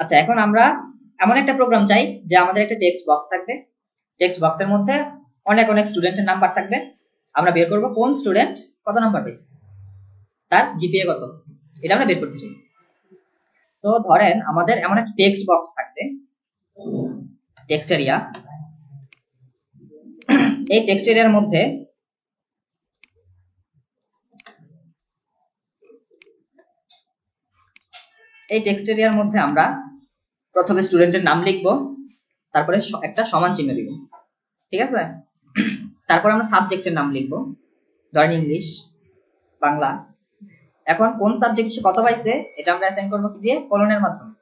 আচ্ছা এখন আমরা এমন একটা প্রোগ্রাম চাই যে আমাদের একটা টেক্সট বক্স থাকবে। টেক্সট বক্সের মধ্যে অনেক অনেক স্টুডেন্টের নাম্বার থাকবে। আমরা বের করব কোন স্টুডেন্ট কত নাম্বার পেয়েছে? তার জিপিএ কত? এটা আমরা বের করতে চাই। তো ধরেন আমাদের এমন একটা টেক্সট বক্স থাকবে। টেক্সট এরিয়া এই টেক্সট এরিয়ার মধ্যে এই টেক্সট এরিয়ার মধ্যে আমরা প্রথমে স্টুডেন্টের নাম লিখব, তারপরে একটা সমান চিহ্ন দিব। ঠিক আছে? তারপর আমরা সাবজেক্টের নাম লিখব, ধরেন ইংলিশ, বাংলা। এখন কোন সাবজেক্ট সে কত পাইছে, এটা আমরা অ্যাসাইন করব কি দিয়ে? কলনের মাধ্যমে।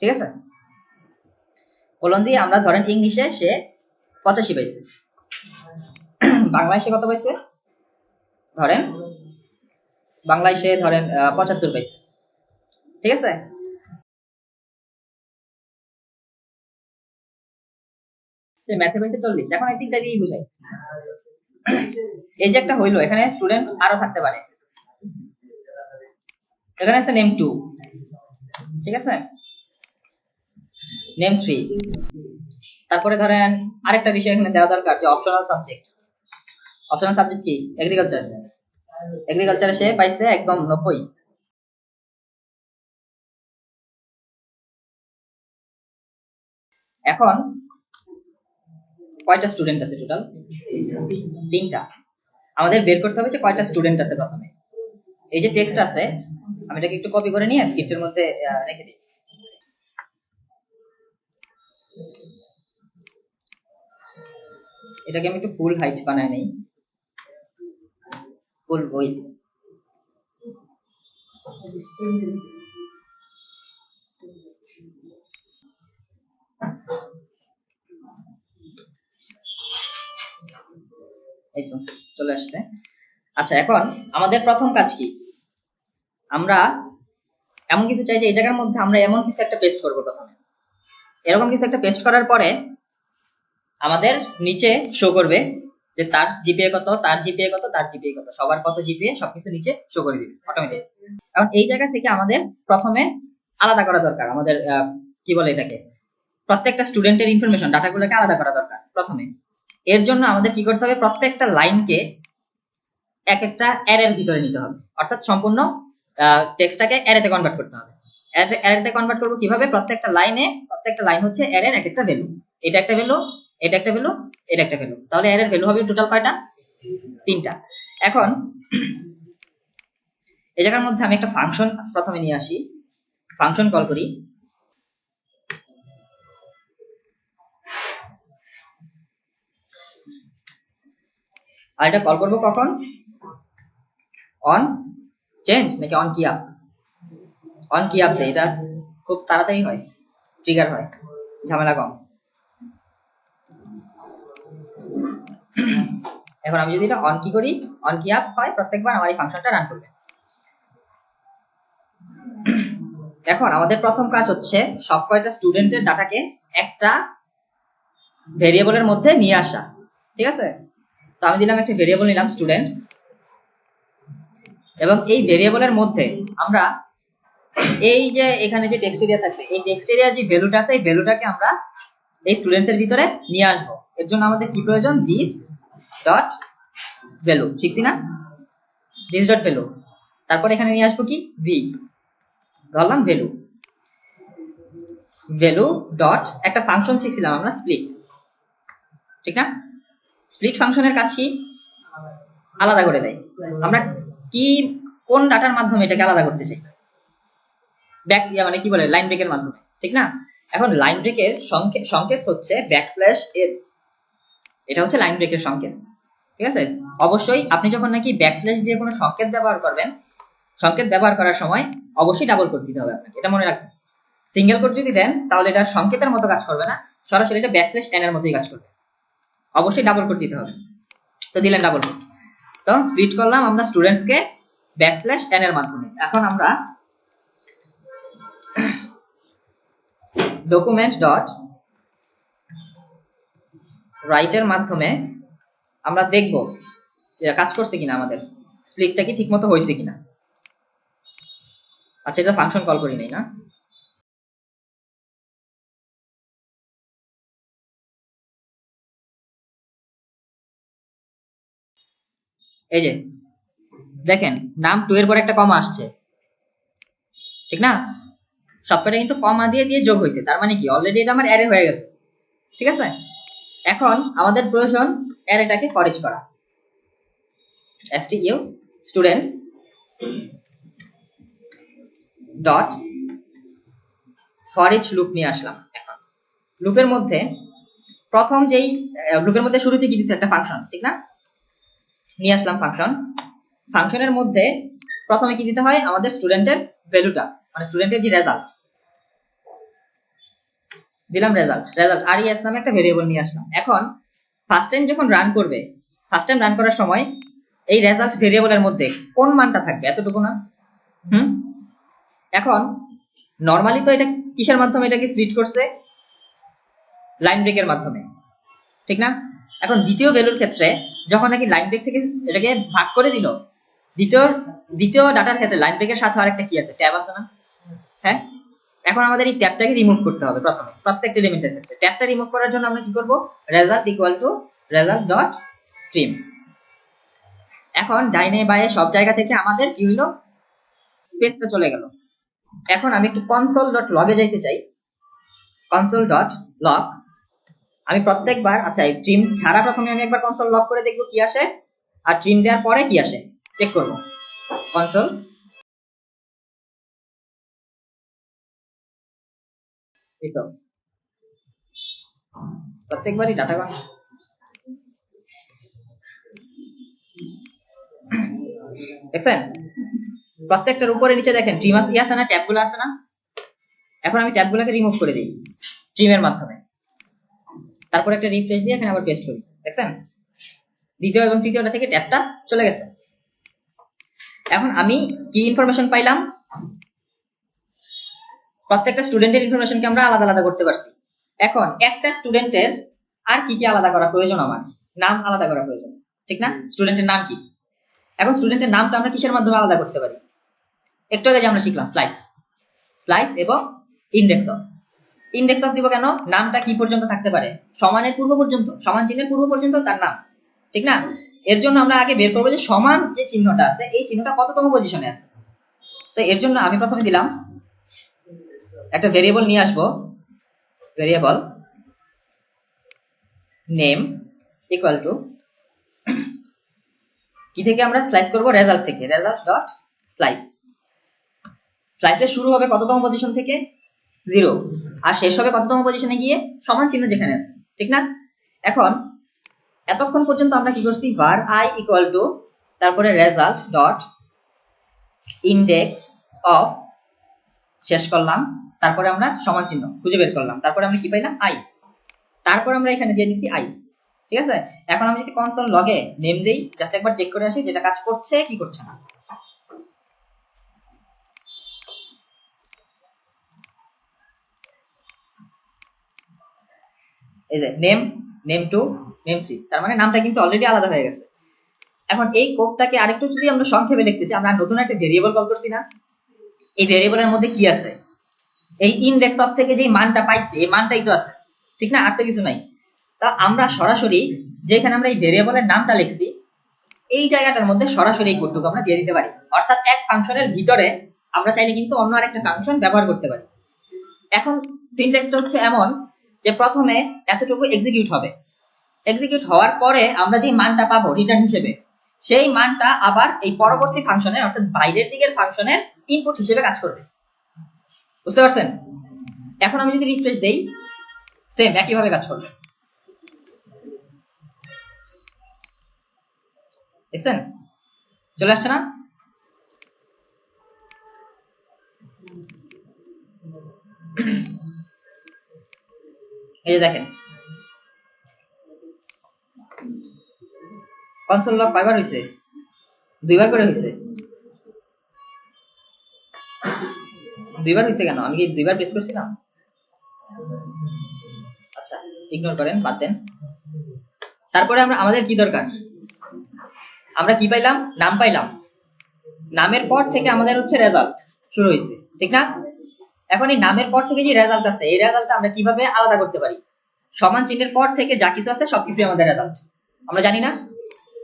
ঠিক আছে? কলন দিয়ে আমরা ধরেন ইংলিশে সে পঁচাশি পাইছে। বাংলায় সে কত পাইছে? ধরেন বাংলায় সে ধরেন পঁচাত্তর পাইছে। ঠিক আছে? চল্লিশ। এখন এই যে একটা হইল, এখানে স্টুডেন্ট আরও থাকতে পারে। এখানে ঠিক আছে? নেম থ্রি তারপরে ধরেন আরেকটা বিষয় এখানে দেওয়া দরকার, যে অপশনাল সাবজেক্ট অপশনাল সাবজেক্ট কি? এগ্রিকালচার এগ্রিকালচারে সে পাইছে একদম নব্বই। এখন কয়টা স্টুডেন্ট আছে টোটাল তিনটা। আমাদের বের করতে হবে যে কয়টা স্টুডেন্ট আছে প্রথমে। এই যে টেক্সট আছে, আমি এটাকে একটু কপি করে নিয়ে স্ক্রিপ্টের মধ্যে রেখে দিই। এটাকে আমি একটু ফুল হাইট বানায় নেই। ফুল উইথ এই চলে আসছে। আচ্ছা এখন আমাদের প্রথম কাজ কি? আমরা এমন কিছু চাই যে, এই জায়গার মধ্যে আমরা এমন কিছু একটা পেস্ট করব প্রথমে। এরকম কিছু একটা পেস্ট করার পরে আমাদের নিচে শো করবে যে, তার জিপিএ কত, তার জিপিএ কত, তার জিপিএ কত। সবার কত জিপিএ সবকিছু নিচে শো করে দিবে অটোমেটিক এখন এই জায়গা থেকে আমাদের প্রথমে আলাদা করা দরকার, আমাদের কি বলে এটাকে? প্রত্যেকটা স্টুডেন্টের ইনফরমেশন ডাটাগুলোকে আলাদা করা দরকার, প্রথমে। এর জন্য আমাদের কি করতে হবে? প্রত্যেকটা লাইনকে এক একটা অ্যারের ভিতরে নিতে হবে। অর্থাৎ সম্পূর্ণ টেক্সটটাকে অ্যারেতে কনভার্ট করতে হবে। অ্যারেতে কনভার্ট করব কীভাবে? প্রত্যেকটা লাইনে প্রত্যেকটা লাইন হচ্ছে অ্যারের এক একটা ভ্যালু এটা একটা ভ্যালু এটা একটা ভ্যালু এটা একটা ভ্যালু তাহলে অ্যারের ভ্যালু হবে টোটাল কয়টা? তিনটা। এখন, এই জায়গার মধ্যে আমি একটা ফাংশন প্রথমে নিয়ে আসি। ফাংশন কল করি। আর এটা কল করব কখন? অন চেঞ্জ নাকি on key up on key up এটা খুব তাড়াতাড়ি হয় ট্রিগার হয়, ঝামেলা কম। এখন আমি যদি এটা অন কি করি অন কি আপ হয়, প্রত্যেকবার আমার এই ফাংশনটা রান করবে। এখন আমাদের প্রথম কাজ হচ্ছে সব কয়টা স্টুডেন্টের ডাটাকে একটা ভেরিয়েবলের মধ্যে নিয়ে আসা, ঠিক আছে? তো আমি দিলাম একটা ভেরিয়েবল নিলাম স্টুডেন্টস এবং এই ভেরিয়েবলের মধ্যে আমরা এই যে এখানে যে টেক্সট এরিয়া থাকবে, এই টেক্সট এরিয়ার যে ভ্যালুটা আছে, এই ভ্যালুটাকে আমরা এই স্টুডেন্টস এর ভিতরে নিয়ে আসব। এর জন্য আমাদের কি প্রয়োজন? দিস ডট ভ্যালু শিখছি না? দিস ডট ভ্যালু তারপর এখানে নিয়ে আসব কি? ভি ধরলাম ভ্যালু ভ্যালু ডট একটা ফাংশন শিখছিলাম আমরা স্প্লিট ঠিক না? স্প্লিট ফাংশনের কাজ আলাদা করে দেয়। আমরা কি, কোন ডাটার মাধ্যমে এটাকে আলাদা করতে চাই? ব্যাক মানে কি বলে লাইন ব্রেকের মাধ্যমে, ঠিক না? এখন লাইন ব্রেকের সংকেত হচ্ছে ব্যাকস্ল্যাশ এর। এটা হচ্ছে লাইন ব্রেকের সংকেত, ঠিক আছে? অবশ্যই আপনি যখন নাকি ব্যাকস্ল্যাশ দিয়ে কোনো সংকেত ব্যবহার করবেন, সংকেত ব্যবহার করার সময় অবশ্যই ডাবল কোড দিতে হবে আপনাকে, এটা মনে রাখবেন। সিঙ্গেল কোড যদি দেন, তাহলে এটা সংকেতের মতো কাজ করবে না, সরাসরি এটা ব্যাকস্ল্যাশ এন এর মতোই কাজ করবে। অবশ্যই ডাবল কোড দিতে হবে। তো দিলেন ডাবল কোড তখন স্প্লিট করলাম আমরা স্টুডেন্টসকে ব্যাকস্ল্যাশ এন এর মাধ্যমে। এখন আমরা ডকুমেন্ট ডট রাইটের মাধ্যমে আমরা দেখব এটা কাজ করছে কিনা আমাদের। স্প্লিটটা কি ঠিকমতো হয়েছে কিনা। আচ্ছা এটা ফাংশন কল করি নাই না। এই যে, দেখেন, নাম টু এর পর একটা কমা আসছে। ঠিক না? সবকটা কিন্তু কমা দিয়ে দিয়ে যোগ হয়েছে। তার মানে কি? অলরেডি এটা আমার অ্যারে হয়ে গেছে। ঠিক আছে? এখন আমাদের প্রয়োজন অ্যারেটাকে ফরেজ করা। Stু স্টুডেন্টস ডট ফরেজ লুপ নিয়ে আসলাম এখন। লুপের মধ্যে, প্রথম যেই লুপের মধ্যে শুরুতে কি দিতে একটা ফাংশন ঠিক না? নিয়ে আসলাম ফাংশন ফাংশনের মধ্যে প্রথমে কি দিতে হয়? আমাদের স্টুডেন্টের ভ্যালুটা মানে স্টুডেন্টের যে রেজাল্ট দিলাম রেজাল্ট রেজাল্ট আর ইএস নামে একটা ভেরিয়েবল নিয়ে আসলাম। এখন ফার্স্ট টাইম যখন রান করবে ফার্স্ট টাইম রান করার সময় এই রেজাল্ট ভেরিয়েবলের মধ্যে কোন মানটা থাকবে? এতটুকু না? হুম? এখন নর্মালি তো এটা কিসের মাধ্যমে? এটাকে স্প্লিট করছে? লাইন ব্রেকের মাধ্যমে। ঠিক না? এখন দ্বিতীয় ভ্যালুর ক্ষেত্রে যখন নাকি লাইন ব্রেক থেকে এটাকে ভাগ করে দিল, দ্বিতীয় দ্বিতীয় ডাটার ক্ষেত্রে লাইন ব্রেকের সাথে আরেকটা কি আছে? ট্যাব আছে না? হ্যাঁ? এখন আমাদের এই ট্যাবটাকে রিমুভ করতে হবে প্রথমে, প্রত্যেকটা এলিমেন্টের ক্ষেত্রে। ট্যাবটা রিমুভ করার জন্য আমরা কি করব? Result equal to result dot trim এখন ডাইনে বায়ে সব জায়গা থেকে আমাদের কি হইল? স্পেসটা চলে গেল। এখন আমি একটু কনসোল ডট লগে যাইতে চাই। কনসোল ডট লগ আমি প্রত্যেকবার আচ্ছা এই ট্রিম ছাড়া প্রথমে আমি একবার কনসোল লক করে দেখব কি আসে, আর ট্রিম দেওয়ার পরে কি আসে চেক করব। কনসোল এই তো। প্রত্যেকবারই ডাটা দেখছেন? প্রত্যেকটার উপরে নিচে দেখেন ট্রিম আছে না, ট্যাবগুলো আছে না? এখন আমি ট্যাবগুলোকে রিমুভ করে দিই ট্রিমের মাধ্যমে। তারপর একটা রিফ্রেশ দিয়ে এখানে আবার পেস্ট করি, দেখছেন? দ্বিতীয় এবং তৃতীয়টা থেকে ট্যাবটা চলে গেছে। এখন আমি কি ইনফরমেশন পাইলাম? প্রত্যেকটা স্টুডেন্টের ইনফরমেশনকে আমরা আলাদা আলাদা করতে পারছি। এখন একটা স্টুডেন্টের আর কি কি আলাদা করা প্রয়োজন আমার? নাম আলাদা করা প্রয়োজন, ঠিক না? স্টুডেন্টের নাম কি? এখন স্টুডেন্টের নামটা আমরা কিসের মাধ্যমে আলাদা করতে পারি? একটু আগে আমরা শিখলাম স্লাইস স্লাইস এবং ইন্ডেক্স অফ ইন্ডেক্স অফ দিব কেন? নামটা কি পর্যন্ত থাকতে পারে? সমানের পূর্ব পর্যন্ত, সমান চিহ্নের পূর্ব পর্যন্ত তার নাম, ঠিক না? এর জন্য আমরা আগে বের করব যে সমান যে চিহ্নটা আছে, এই চিহ্নটা কততম পজিশনে আছে? তো এর জন্য আমি প্রথমে দিলাম, একটা ভেরিয়েবল নিয়ে আসব ভেরিয়েবল নেম ইকুয়াল টু কি থেকে আমরা স্লাইস করব? রেজাল্ট থেকে রেজাল্ট ডট স্লাইস স্লাইসের শুরু হবে কততম পজিশন থেকে? জিরো। আর শেষ হবে কততম পজিশনে গিয়ে? সমান চিহ্ন যেখানে আছে। ঠিক না? এখন, এতক্ষণ পর্যন্ত আমরা কি করছি? var i ইকুয়াল টু তারপরে রেজাল্ট ডট ইন্ডেক্স অফ শেষ করলাম। তারপরে আমরা সমান চিহ্ন খুঁজে বের করলাম। তারপরে আমরা কি পাইলাম? i তারপর আমরা এখানে দিয়ে দিছি i ঠিক আছে? এখন আমি যদি কনসোল লগে নেম দেই জাস্ট একবার চেক করে আসি যেটা কাজ করছে কি করছে না। এই যে name name two name three তার মানে নামটা কিন্তু অলরেডি আলাদা হয়ে গেছে। এখন এই কোডটাকে আরেকটু যদি আমরা সংক্ষেপে লিখতে চাই, আমরা নতুন একটা ভেরিয়েবল কল করছি না। এই ভেরিয়েবলের মধ্যে কি আছে? এই ইনডেক্স অফ থেকে যে মানটা পাইছি, এই মানটাই তো আছে। ঠিক না? আর তো কিছু নাই। তা আমরা সরাসরি যেখানে আমরা এই ভেরিয়েবলের নামটা লিখছি, এই জায়গাটার মধ্যে সরাসরি এই কোডটুকু আমরা দিয়ে দিতে পারি। অর্থাৎ এক ফাংশনের ভিতরে আমরা চাইলে কিন্তু অন্য আরেকটা ফাংশন ব্যবহার করতে পারি। এখন সিনট্যাক্সটা হচ্ছে এমন যে প্রথমে এতটুকু এক্সিকিউট হবে। এক্সিকিউট হওয়ার পরে আমরা যে মানটা পাবো রিটার্ন হিসেবে, সেই মানটা আবার এই পরবর্তী ফাংশনের অর্থাৎ বাইরের দিকের ফাংশনের ইনপুট হিসেবে কাজ করবে। বুঝতে পারছেন? এখন আমি যদি রিফ্রেশ দেই সেম একইভাবে কাজ করবে। দেখছেন? চলে আসছে না? এই যে দেখেন। কনসোল লক কয়বার হয়েছে দুইবার করে হয়েছে দুইবার হয়েছে কেন? আমি কি দুইবার প্রেস করছিলাম? আচ্ছা ইগনোর করেন, বাদ দেন। তারপরে আমরা আমাদের কি দরকার? আমরা কি পাইলাম? নাম পাইলাম। নামের পর থেকে আমাদের হচ্ছে রেজাল্ট শুরু হয়েছে ঠিক না? এখন এই নামের পর থেকে যে রেজাল্ট আছে, এই রেজাল্টটা আমরা কীভাবে আলাদা করতে পারি? সমান চিহ্নের পর থেকে যা কিছু আছে, সবকিছুই আমাদের রেজাল্ট আমরা জানি না?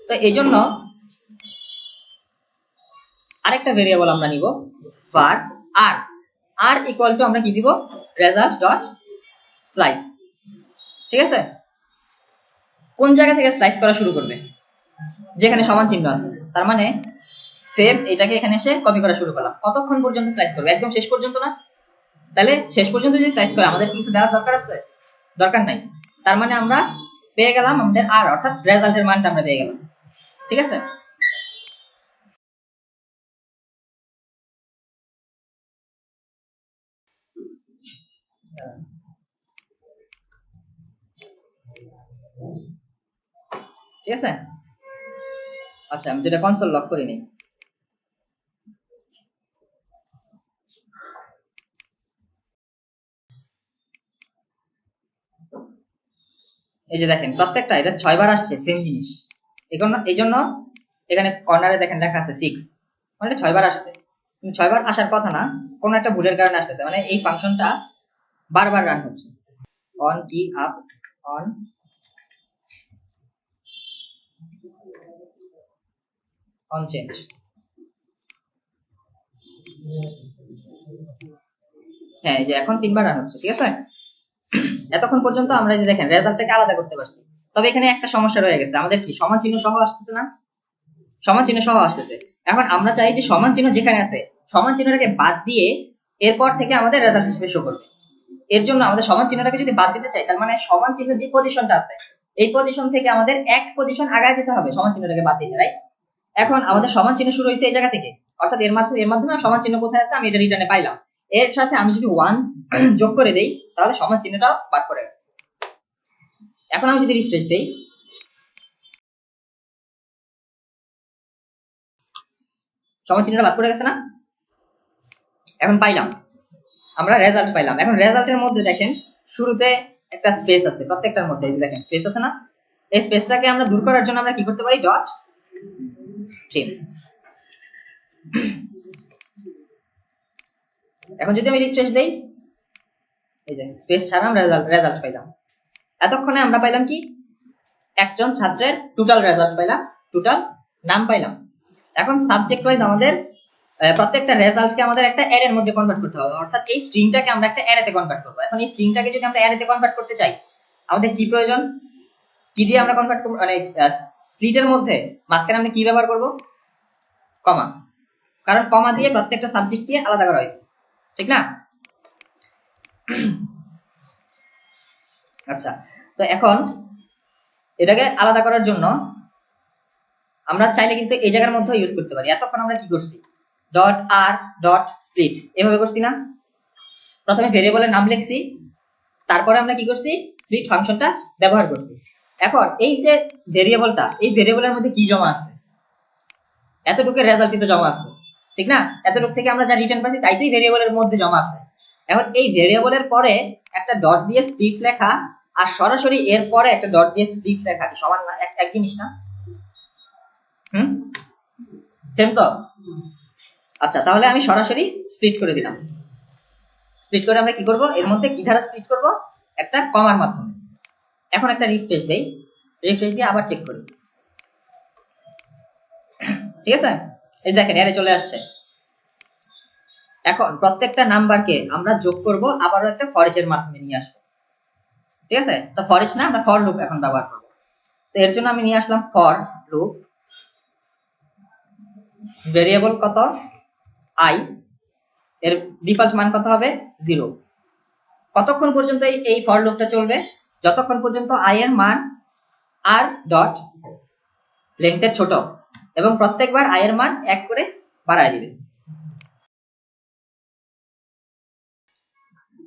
তো এই জন্য আরেকটা ভেরিয়েবল আমরা নিব, var, r r equal to আমরা কি দিব? রেজাল্ট ডট স্লাইস ঠিক আছে? কোন জায়গা থেকে স্লাইস করা শুরু করবে? যেখানে সমান চিহ্ন আছে। তার মানে সেম এটাকে এখানে এসে কপি করা শুরু করলাম। কতক্ষণ পর্যন্ত স্লাইস করবে? একদম শেষ পর্যন্ত না? তাহলে শেষ পর্যন্ত যদি স্লাইস করে, আমাদের কিছু দেওয়ার দরকার আছে, দরকার নাই। তার মানে আমরা পেয়ে গেলাম আমাদের আর অর্থাৎ রেজাল্টের মানটা আমরা পেয়ে গেলাম। ঠিক আছে? ঠিক আছে? আচ্ছা আমি যেটা কনসোল লক করি এই যে দেখেন, প্রত্যেকটা, এটা ছয়বার আসছে সেম জিনিস। এই জন্য এখানে কর্নারে দেখেন লেখা আছে সিক্স মানে ছয়বার আসছে। কিন্তু ছয়বার আসার কথা না, কোনো একটা ভুলের কারণে আসতেছে। মানে এই ফাংশনটা বারবার রান হচ্ছে। On key up on on change হ্যাঁ এই যে এখন তিনবার রান হচ্ছে, ঠিক আছে? এতক্ষণ পর্যন্ত আমরা যে দেখেন রেজাল্টটাকে আলাদা করতে পারছি। তবে এখানে একটা সমস্যা রয়ে গেছে। আমাদের কি, সমান চিহ্ন সহ আসতেছে না? সমান চিহ্ন সহ আসতেছে। এখন আমরা চাই যে সমান চিহ্ন যেখানে আছে, সমান চিহ্নটাকে বাদ দিয়ে এরপর থেকে আমাদের রেজাল্ট হিসেবে শো করবে। এর জন্য আমাদের সমান চিহ্নটাকে যদি বাদ দিতে চাই, তার মানে সমান চিহ্ন যে পজিশনটা আছে, এই পজিশন থেকে আমাদের এক পজিশন আগায় যেতে হবে, সমান চিহ্নটাকে বাদ দিতে রাইট এখন আমাদের সমান চিহ্ন শুরু হয়েছে এই জায়গা থেকে। অর্থাৎ এর মাধ্যমে এর মাধ্যমে সমান চিহ্ন কোথায় আছে, আমি এটা রিটার্নে পাইলাম। এর সাথে আমি যদি ওয়ান যোগ করে দেই, তাহলে সমান চিহ্নটা বাদ করে। এখন আমি যদি রিফ্রেশ দেই। সমান চিহ্নটা বাদ করে গেছে না? এখন পাইলাম। আমরা রেজাল্ট পাইলাম। এখন রেজাল্টের মধ্যে দেখেন, শুরুতে একটা স্পেস আছে, প্রত্যেকটার মধ্যে। দেখেন স্পেস আছে না? এই স্পেসটাকে আমরা দূর করার জন্য আমরা কি করতে পারি? ডট ট্রিম এখন যদি আমি রিফ্রেশ দেই এই যে স্পেস ছাড়া আমরা রেজাল্ট রেজাল্ট পাইলাম। এতক্ষণে আমরা পাইলাম কি? একজন ছাত্রের টোটাল রেজাল্ট পাইলাম টোটাল নাম পাইলাম। এখন সাবজেক্ট ওয়াইজ আমাদের প্রত্যেকটা রেজাল্টকে আমাদের একটা অ্যারের মধ্যে কনভার্ট করতে হবে। অর্থাৎ এই স্ট্রিংটাকে আমরা একটা অ্যারেতে কনভার্ট করব। এখন এই স্ট্রিংটাকে যদি আমরা অ্যারেতে কনভার্ট করতে চাই, আমাদের কি প্রয়োজন? কি দিয়ে আমরা কনভার্ট করব? মানে স্প্লিটের মধ্যে মাঝখানে আমরা কি ব্যবহার করব? কমা কারণ কমা দিয়ে প্রত্যেকটা সাবজেক্ট দিয়ে আলাদা করা হয়েছে। ঠিক না? আচ্ছা তো এখন এটাকে আলাদা করার জন্য আমরা চাইলে কিন্তু এই জায়গার মধ্যে ইউজ করতে পারি। এতক্ষণ আমরা কি করছি? ডট আর ডট স্প্লিট এভাবে করছি না? প্রথমে ভেরিয়েবলের নাম লিখছি, তারপরে আমরা কি করছি? স্প্লিট ফাংশনটা ব্যবহার করছি। এখন এই যে ভেরিয়েবলটা এই ভেরিয়েবলের মধ্যে কি জমা আছে? এতটুকু রেজাল্টই তো জমা আছে, ঠিক না? এতটুকু থেকে আমরা যা রিটার্ন পাচ্ছি তাইতেই ভেরিয়েবলের মধ্যে জমা আছে। এখন এই ভেরিয়েবলের পরে একটা ডট দিয়ে স্প্লিট লেখা, আর সরাসরি এর পরে একটা ডট দিয়ে স্প্লিট লেখা সমান না? এক- জিনিস না? হুম? সেম তো? আচ্ছা তাহলে আমি সরাসরি স্প্লিট করে দিলাম। স্প্লিট করে আমরা কি করব? এর মধ্যে কি ধারা স্প্লিট করব? একটা কমার মাধ্যমে। এখন একটা রিফ্রেশ দেই। রিফ্রেশ দিয়ে আবার চেক করি। ঠিক আছে? এই দেখেন এরে চলে আসছে। এখন প্রত্যেকটা নাম্বারকে আমরা যোগ করব, আবারও একটা ফরেজের মাধ্যমে নিয়ে আসব। ঠিক আছে? তো ফরেজ না, আমরা ফর লুপ এখন ব্যবহার করব। তো এর জন্য আমি নিয়ে আসলাম ফর লুপ ভেরিয়েবল কত? আই এর ডিফল্ট মান কত হবে? জিরো কতক্ষণ পর্যন্ত এই- ফর লুপটা চলবে? যতক্ষণ পর্যন্ত আই এর মান আর ডট লেন্থের ছোট এবং প্রত্যেকবার আই এর মান এক করে বাড়ায় দিবে।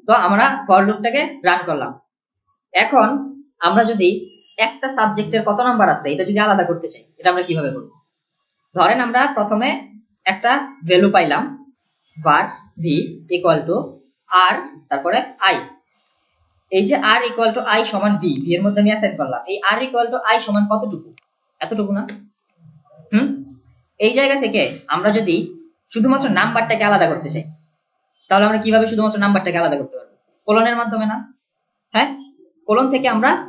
তো আমরা ফর লুপটাকে রান করলাম। এখন আমরা যদি একটা সাবজেক্টের কত নাম্বার আছে, এটা যদি আলাদা করতে চাই, এটা আমরা কীভাবে করব? ধরেন আমরা প্রথমে একটা ভ্যালু পাইলাম, var v ইকুয়াল টু আর তারপরে i এই যে r ইকুয়াল টু i সমান v v এর মধ্যে আমি অ্যাসাইন করলাম, এই r ইকুয়াল টু i সমান কতটুকু? এতটুকু না? হুম? এই জায়গা থেকে আমরা যদি শুধুমাত্র নাম্বারটাকে আলাদা করতে চাই, তাহলে আমরা কীভাবে শুধুমাত্র নাম্বারটাকে আলাদা করতে কোলনের মাধ্যমে না হ্যাঁ? কোলন থেকে আমরা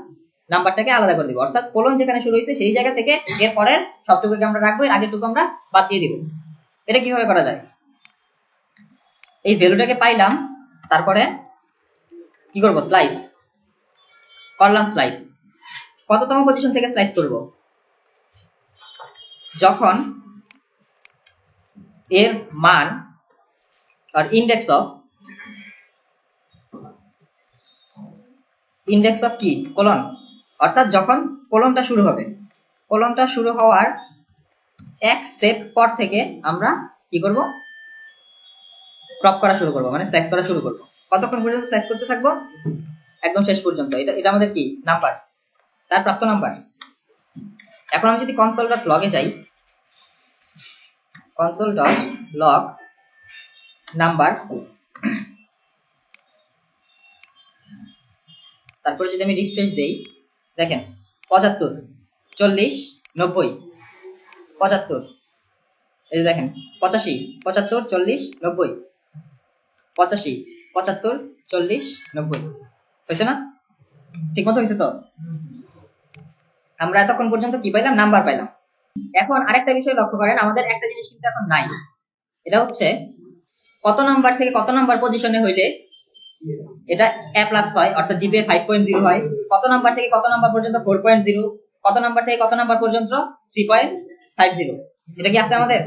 নাম্বারটাকে আলাদা করে দিব। অর্থাৎ কোলন যেখানে শুরু হয়েছে, সেই জায়গা থেকে এর পরের সবটুকুকে আমরা রাখব, এর আগেরটুকু আমরা বাদ দিয়ে দিব। এটা কীভাবে করা যায়? এই ভ্যালুটাকে পাইলাম, তারপরে কি করব? স্লাইস। করলাম স্লাইস। কততম পজিশন থেকে স্লাইস করব যখন এর মান, আর ইন্ডেক্স অফ ইন্ডেক্স অফ কি কোলন অর্থাৎ যখন কোলনটা শুরু হবে কোলনটা শুরু হওয়ার এক স্টেপ পর থেকে আমরা কি করব? ক্রপ করা শুরু করব মানে স্লাইস করা শুরু করব। কতক্ষণ পর্যন্ত স্লাইস করতে থাকব? একদম শেষ পর্যন্ত। এটা এটা আমাদের কি? নাম্বার তার প্রাপ্ত নাম্বার এখন আমি যদি কনসোল ডট লগে যাই কনসোল ডট লগ নাম্বার তারপরে যদি আমি রিফ্রেশ দেই, দেখেন, পঁচাত্তর, চল্লিশ, নব্বই, পঁচাত্তর। এই দেখেন, পঁচাশি, পঁচাত্তর, চল্লিশ, নব্বই। পঁচাশি, পঁচাত্তর, চল্লিশ, নব্বই। হয়েছে না? ঠিক মতো হয়েছে তো? আমরা এতক্ষণ পর্যন্ত কি পাইলাম? নাম্বার পাইলাম। এখন আরেকটা বিষয় লক্ষ্য করেন, আমাদের একটা জিনিস কিন্তু এখন নাই। এটা হচ্ছে, কত নাম্বার থেকে কত নাম্বার পজিশনে হইলে এটা এ প্লাস হয়, অর্থাৎ জিপিএ ফাইভ পয়েন্ট জিরো হয়। কত নাম্বার থেকে কত নাম্বার পর্যন্ত? ফোর পয়েন্ট জিরো কত নাম্বার থেকে কত নাম্বার পর্যন্ত? থ্রি পয়েন্ট ফাইভ জিরো এটা কি আছে আমাদের?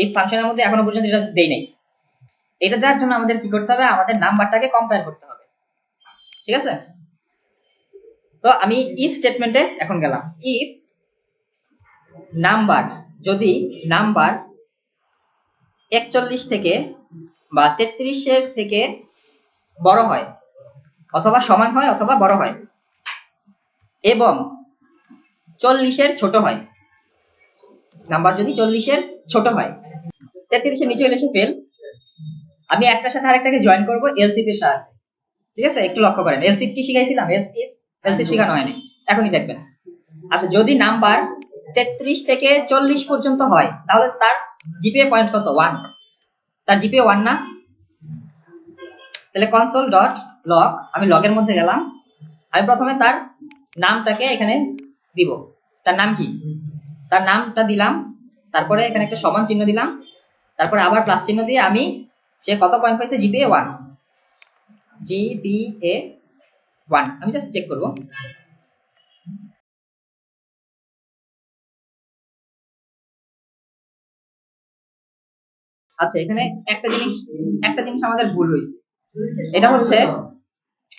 এই ফাংশনের মধ্যে এখনও পর্যন্ত এটা দেই নাই। এটা দেওয়ার জন্য আমাদের কি করতে হবে? আমাদের নাম্বারটাকে কম্পেয়ার করতে হবে। ঠিক আছে? তো আমি ইফ স্টেটমেন্টে এখন গেলাম। ইফ নাম্বার যদি নাম্বার একচল্লিশ থেকে বা তেত্রিশের থেকে বড় হয়, অথবা সমান হয় অথবা বড় হয়। এবং চল্লিশের ছোট হয়। নাম্বার যদি চল্লিশের ছোট হয়। তেত্রিশের নিচে হলে সে ফেল আমি একটার সাথে আরেকটাকে জয়েন করব এলসিপ এর সাহায্যে। ঠিক আছে? একটু লক্ষ্য করেন। এলসিপ কি শিখাইছিলাম? এলসিপ এলসিপ শেখানো হয়নি। এখনই দেখবেন। আচ্ছা যদি নাম্বার তেত্রিশ থেকে চল্লিশ পর্যন্ত হয়, তাহলে তার জিপিএ পয়েন্ট কত? ওয়ান তার জিপিএ ওয়ান না? তাহলে কনসোল ডট লগ আমি লগের মধ্যে গেলাম। আমি প্রথমে তার নামটাকে এখানে দিব। তার নাম কি? তার নামটা দিলাম। তারপরে এখানে একটা সমান চিহ্ন দিলাম। তারপরে আবার প্লাস চিহ্ন দিয়ে আমি সে কত পয়েন্ট পাইছে? জিপিএ ওয়ান জিপিএ ওয়ান আমি জাস্ট চেক করব। আচ্ছা এখানে একটা জিনিস একটা জিনিস আমাদের ভুল হয়েছে এটা হচ্ছে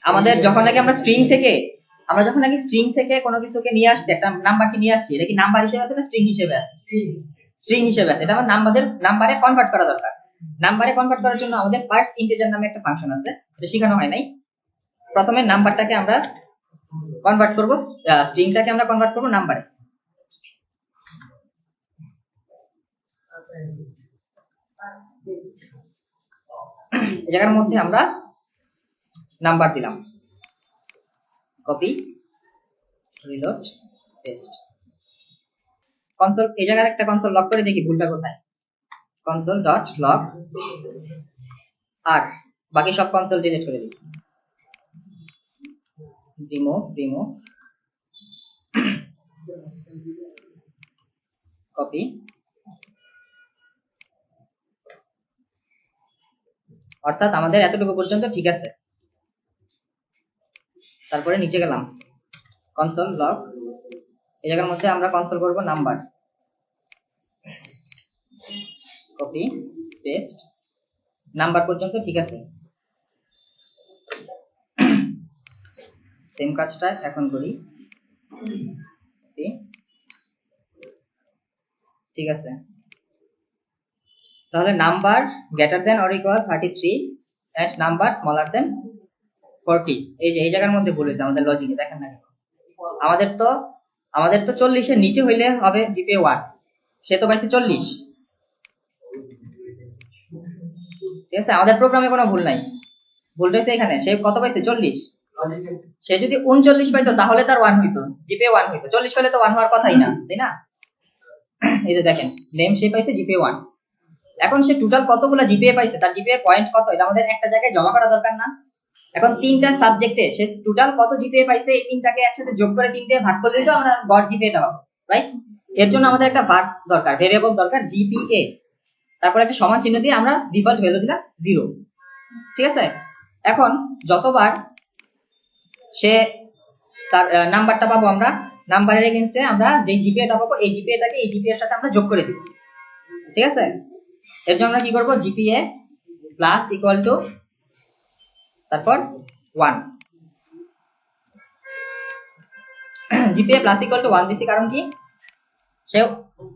আমাদের যখন নাকি আমরা স্ট্রিং থেকে, আমরা যখন নাকি স্ট্রিং থেকে কোনো কিছুকে নিয়ে আসছি, একটা নাম্বারকে নিয়ে আসছি, এটা কি নাম্বার হিসেবে আছে না স্ট্রিং হিসেবে আছে? স্ট্রিং হিসেবে আছে, এটা আমার নাম্বারের নাম্বারে কনভার্ট করা দরকার। নাম্বারে কনভার্ট করার জন্য আমাদের পার্টস ইন্টিজার নামে একটা ফাংশন আছে, এটা শেখানো হয় নাই। প্রথমে নাম্বারটাকে আমরা কনভার্ট করব স্ট্রিংটাকে আমরা কনভার্ট করব নাম্বারে জায়গার মধ্যে আমরা নাম্বার দিলাম। কপি রিলোড পেস্ট কনসোল এই জায়গার একটা কনসোল লক করে দেখি ভুলটা কোথায়। কনসোল ডট লক আর বাকি সব কনসোল ডিলিট করে দিই। রিমুভ রিমুভ কপি অর্থাৎ আমাদের এতটুকু পর্যন্ত ঠিক আছে। তারপরে নিচে গেলাম। কনসোল লক এই জায়গার মধ্যে আমরা কনসোল করব নাম্বার কপি পেস্ট নাম্বার পর্যন্ত ঠিক আছে। সেম কাজটা এখন করি। ঠিক আছে। তাহলে number greater than or equal thirty three and number smaller than forty এই যে, এই জায়গার মধ্যে বলেছে আমাদের লজিকে দেখেন না? আমাদের তো আমাদের তো চল্লিশের নিচে হইলে হবে জিপে ওয়ান সে তো পাইছে চল্লিশ। ঠিক আছে? আমাদের প্রোগ্রামে কোনো ভুল নাই। ভুল হয়েছে এখানে। সে কত পাইছে? চল্লিশ। সে যদি উনচল্লিশ পাইতো, তাহলে তার ওয়ান হইতো। জিপে ওয়ান হইতো। চল্লিশ পাইলে তো ওয়ান হওয়ার কথাই না, তাই না? এই যে দেখেন নেম সে পাইছে জিপে ওয়ান এখন সে টোটাল কতগুলো জিপিএ পাইছে? তার জিপিএ পয়েন্ট কত? এটা আমাদের একটা জায়গায় জমা করা দরকার না। এখন তিনটা সাবজেক্টে সে টোটাল কত জিপিএ পাইছে? এই তিনটাকে একসাথে যোগ করে তিন দিয়ে ভাগ করলেই তো আমরা গড় জিপিএটা পাবো রাইট এর জন্য আমাদের একটা ভাগ দরকার ভেরিয়েবল দরকার জিপিএ তারপর একটা সমান চিহ্ন দিয়ে আমরা ডিফল্ট ভ্যালু দিলাম জিরো ঠিক আছে? এখন যতবার সে তার নাম্বারটা পাবো আমরা নাম্বারের এগেনস্টে আমরা যে জিপিএটা পাবো, এই জিপিএটাকে এই জিপিএর সাথে আমরা যোগ করে দিব। ঠিক আছে? এর জন্য আমরা কি করব? জিপিএ প্লাস ইকুয়াল টু তারপর one GPA plus equal to one দিছি কারণ কি? সে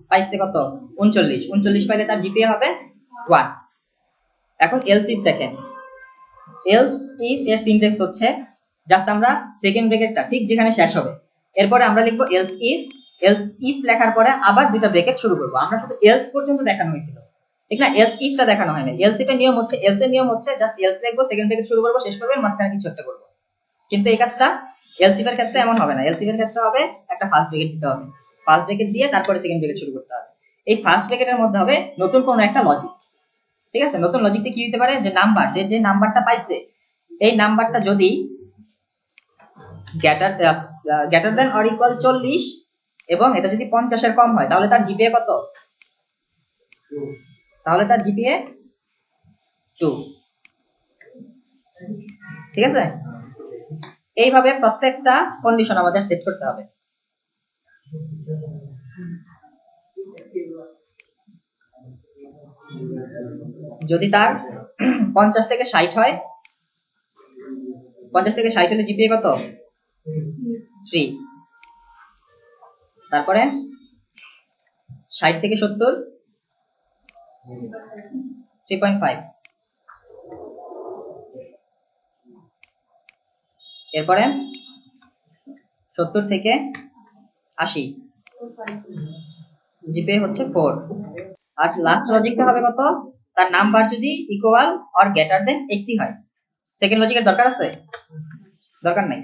পাইছে কত? উনচল্লিশ। উনচল্লিশ পাইলে তার জিপিএ হবে ওয়ান এখন এলস ইফ দেখেন। এলস ইফ এর সিনটেক্স হচ্ছে জাস্ট আমরা সেকেন্ড ব্রেকেটটা ঠিক যেখানে শেষ হবে। এরপরে আমরা লিখব এলস ইফ এলস ইফ লেখার পরে আবার দুটা ব্রেকেট শুরু করব। আমরা শুধু এলস পর্যন্ত দেখানো হয়েছিল। না এলস ইফটা দেখানো হয় না এলস ইফ এর নিয়ম হচ্ছে এলস এর নিয়ম হচ্ছে জাস্ট এলস লিখব সেকেন্ড ব্রেকেট শুরু করব, শেষ করব, এর মাঝখানে কিছু একটা করব। কিন্তু এই কাজটা এলস ইফ এর ক্ষেত্রে এমন হবে না। এলস ইফ এর ক্ষেত্রে হবে একটা ফার্স্ট ব্রেকেট দিতে হবে। ফার্স্ট ব্রেকেট দিয়ে তারপরে সেকেন্ড ব্রেকেট শুরু করতে হবে। এই ফার্স্ট ব্রেকেটের মধ্যে হবে নতুন কোনো একটা লজিক ঠিক আছে? নতুন লজিকটা কি হতে পারে? যে নাম্বার যে যে নাম্বারটা পাইছে, এই নাম্বারটা যদি গ্যাটার গ্যাটার দেন অর ইকুয়াল চল্লিশ এবং এটা যদি পঞ্চাশের কম হয়, তাহলে তার জিপিএ কত? তাহলে তার জিপিএ টু ঠিক আছে? এইভাবে প্রত্যেকটা কন্ডিশন আমাদের সেট করতে হবে। যদি তার পঞ্চাশ থেকে ষাট হয়, পঞ্চাশ থেকে ষাট হলে জিপিএ কত? থ্রি তারপরে ষাট থেকে সত্তর থ্রি পয়েন্ট ফাইভ। এরপরে সত্তর থেকে আশি। জিপে হচ্ছে ফোর। আর লাস্ট লজিকটা হবে কত? তার নাম্বার যদি ইকুয়াল অর গ্রেটার দেন একটি হয়। সেকেন্ড লজিকের দরকার আছে? দরকার নাই।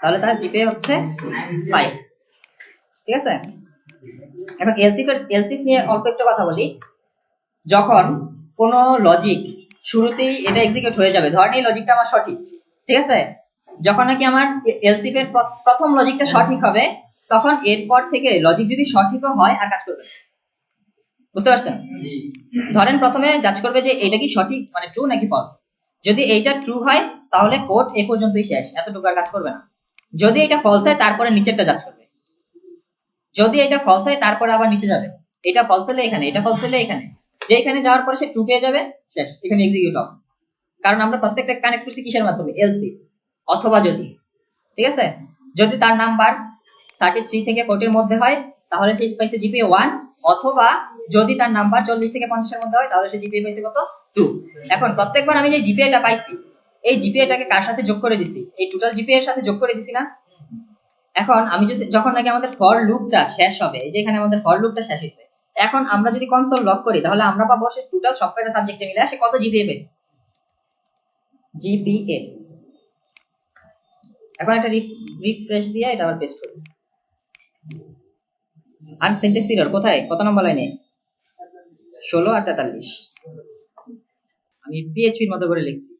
তাহলে তার জিপে হচ্ছে ফাইভ ঠিক আছে? এখন এলসিফ এলসিফ নিয়ে অল্প একটু কথা বলি। যখন কোন লজিক শুরুতেই এটা এক্সিকিউট হয়ে যাবে ধরেন এই লজিকটা আমার সঠিক, ঠিক আছে? যখন নাকি আমার এলসিফ এর প্রথম লজিকটা সঠিক হবে, তখন এরপর থেকে লজিক যদি সঠিকও হয়, আর কাজ করবে বুঝতে পারছেন? ধরেন প্রথমে যাচ করবে যে এটা কি সঠিক মানে ট্রু নাকি ফলস যদি এইটা ট্রু হয়, তাহলে কোড এ পর্যন্তই শেষ, এতটুকু আর কাজ করবে না। যদি এটা ফলস হয়, তারপরে নিচেরটা যাচ করবে। যদি এটা ফলস হয়, তারপরে আবার নিচে যাবে। এটা ফলস হলে এখানে, এটা ফলস হলে এখানে। যে এখানে যাওয়ার পরে সে পেয়ে যাবে, শেষ, এখানে এক্সিকিউট হবে। কারণ আমরা প্রত্যেকটা কানেক্ট করছি কিসের মাধ্যমে? এলসি অথবা যদি, ঠিক আছে? যদি তার নাম্বার থার্টি থ্রি থেকে ফোর্টির মধ্যে হয়, তাহলে সে পাইছে জিপিএ ওয়ান অথবা যদি তার নাম্বার চল্লিশ থেকে পঞ্চাশের মধ্যে হয়, তাহলে সে জিপিএ পাইছে কত? টু এখন প্রত্যেকবার আমি যে জিপিএটা পাইছি, এই জিপিএটাকে কার সাথে যোগ করে দিছি? এই টোটাল জিপিএ এর সাথে যোগ করে দিছি না? এখন আমি যদি, যখন নাকি আমাদের ফর লুপটা শেষ হবে, এই যে এখানে আমাদের ফর লুপটা শেষ হয়েছে এখন আমরা যদি কনসোল লক করি, তাহলে আমরা পাবো সে টোটাল সবকটা সাবজেক্টে মিলে সে কত জিপিএ পেয়েছে জিপিএ এখন একটা রিফ্রেশ দিয়ে এটা আবার পেস্ট করি আর সিনট্যাক্স এরর কোথায়? কত নম্বর লাইনে ষোলো আর তেতাল্লিশ। আমি পিএইচপির মতো করে লিখছি।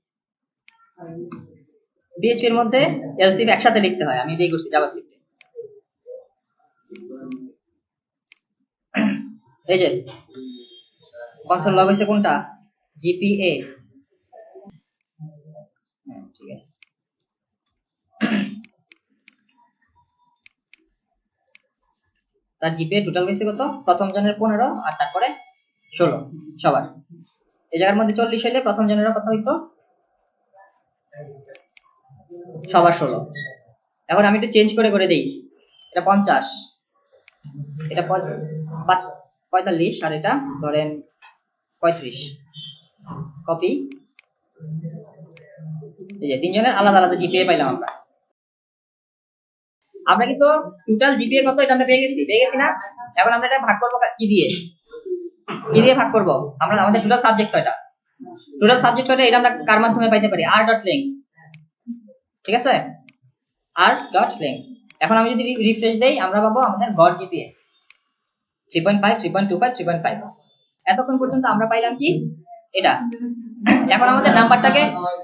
PHP এর মধ্যে এলসিফ একসাথে লিখতে হয়, আমি এটাই করছি জাভাস্ক্রিপ্টে এই যে কনসোল লগ হয়েছে কোনটা? জিপিএ হ্যাঁ ঠিক আছে। তার জিপিএ টোটাল হয়েছে কত? প্রথম জনের পনেরো, আর তারপরে ষোলো, সবার। এই জায়গার মধ্যে চল্লিশ হইলে প্রথম জনের কত হইতো? সবার ষোলো। এখন আমি একটু চেঞ্জ করে করে দেই। এটা পঞ্চাশ। এটা পঁয়তাল্লিশ, আর এটা ধরেন পঁয়ত্রিশ। কপি এই যে তিনজনের আলাদা আলাদা জিপিএ পাইলাম আমরা। আমরা কিন্তু টোটাল জিপিএ কত এটা আমরা পেয়ে গেছি? পেয়ে গেছি না? এখন আমরা এটা ভাগ করব কি দিয়ে? কি দিয়ে ভাগ করব? আমরা, আমাদের টোটাল সাবজেক্ট কয়টা? টোটাল সাবজেক্ট কয়টা এটা আমরা কার মাধ্যমে পাইতে পারি? আর ডট লিঙ্ক ঠিক আছে? আর ডট লিঙ্ক এখন আমি যদি রিফ্রেশ দেই, আমরা পাবো আমাদের গড় GPA three five three two five three five এতক্ষণ পর্যন্ত আমরা পাইলাম কি? এটা। এখন আমাদের নাম্বারটাকে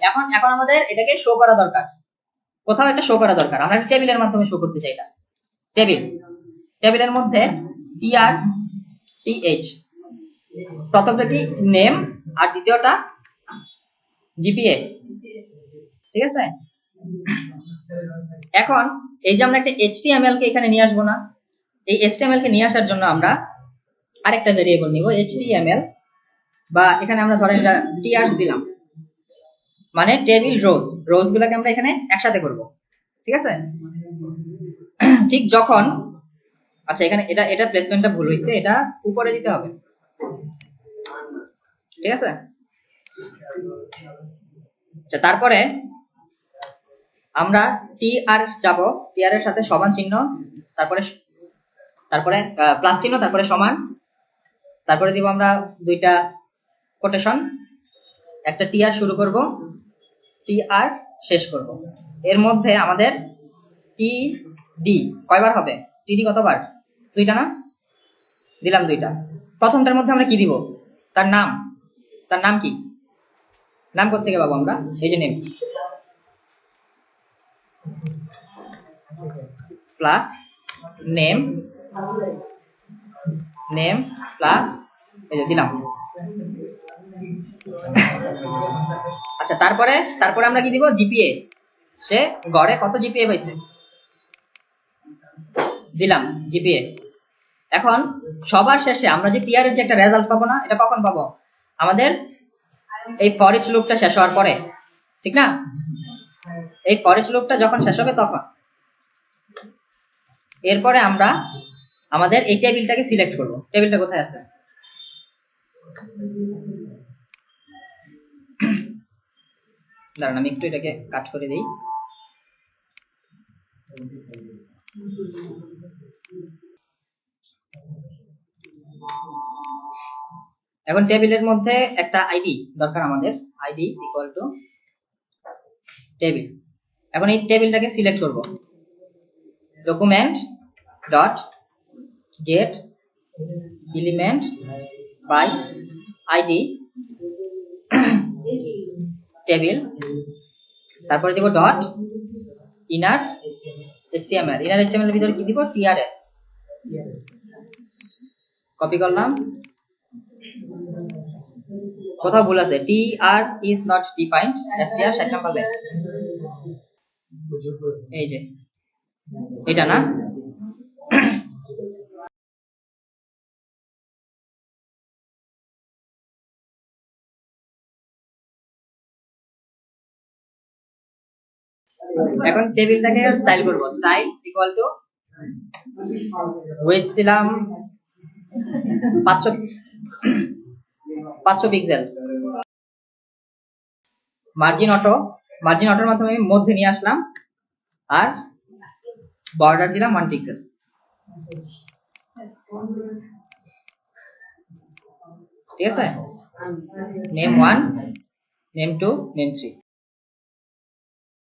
এখন এখন আমাদের এটাকে শো করা দরকার। কোথাও একটা শো করা দরকার। আমরা টেবিলের মাধ্যমে শো করতে চাই এটা। টেবিল টেবিলের মধ্যে টিআর টিএইচ প্রথমটা কি? নেম আর দ্বিতীয়টা জিপিএ ঠিক আছে? এখন এই যে আমরা একটা এইচটিএমএল কে এখানে নিয়ে আসব না। এই এইচটিএমএল কে নিয়ে আসার জন্য আমরা আরেকটা ভেরিয়েবল নিব এইচটিএমএল বা এখানে আমরা ধরেন এটা টিআরস দিলাম। মানে টেবিল রোজ রোজ গুলোকে আমরা এখানে একসাথে করব। ঠিক আছে? ঠিক যখন আচ্ছা এখানে এটা এটা প্লেসমেন্টটা ভুল হয়েছে এটা উপরে দিতে হবে। ঠিক আছে? আচ্ছা তারপরে আমরা টি আর যাব টি আর এর সাথে সমান চিহ্ন, তারপরে তারপরে প্লাস চিহ্ন, তারপরে সমান। তারপরে দিব আমরা দুইটা কোটেশন একটা টি আর শুরু করব। টি আর শেষ করব। এর মধ্যে আমাদের টি ডি কয়বার হবে? টি ডি কতবার? দুইটা না? দিলাম দুইটা। প্রথমটার মধ্যে আমরা কি দিব? তার নাম। তার নাম কি? নাম কোথেকে পাবো আমরা? এই যে name plus name name plus এই যে দিলাম। আচ্ছা তারপরে তারপরে আমরা কি দিব? জিপিএ সে গড়ে কত জিপিএ পাইছে? দিলাম জিপিএ এখন, সবার শেষে আমরা যে টিআর এর যে একটা রেজাল্ট পাবো না, এটা কখন পাবো? আমাদের এই ফরিচ লুপটা শেষ হওয়ার পরে। ঠিক না? এই ফরিচ লুপটা যখন শেষ হবে তখন। এরপরে আমরা আমাদের এই টেবিলটাকে সিলেক্ট করব। টেবিলটা কোথায় আছে? দাঁড়ান, আমি একটু এটাকে কাট করে দিই। এখন টেবিলের মধ্যে একটা আইডি দরকার আমাদের। আইডি ইকুয়াল টু টেবিল এখন এই টেবিলটাকে সিলেক্ট করব। Document dot get element by ID table তারপরে দিব dot inner HTML inner HTML ভিতরে কি দিব? টিআরএস কপি করলাম। কোথাও ভুল আছে। T R is not defined STR ষাট নাম্বার লাইন এই যে। এটা না? এখন টেবিলটাকে স্টাইল করব। স্টাইল ইকুয়াল টু উইথ দিলাম পাঁচশো পাঁচশো পিক্সেল মার্জিন অটো মার্জিন অটোর মাধ্যমে আমি মধ্যে নিয়ে আসলাম আর বর্ডার দিলাম ওয়ান পিক্সেল ঠিক আছে? Name one name two name three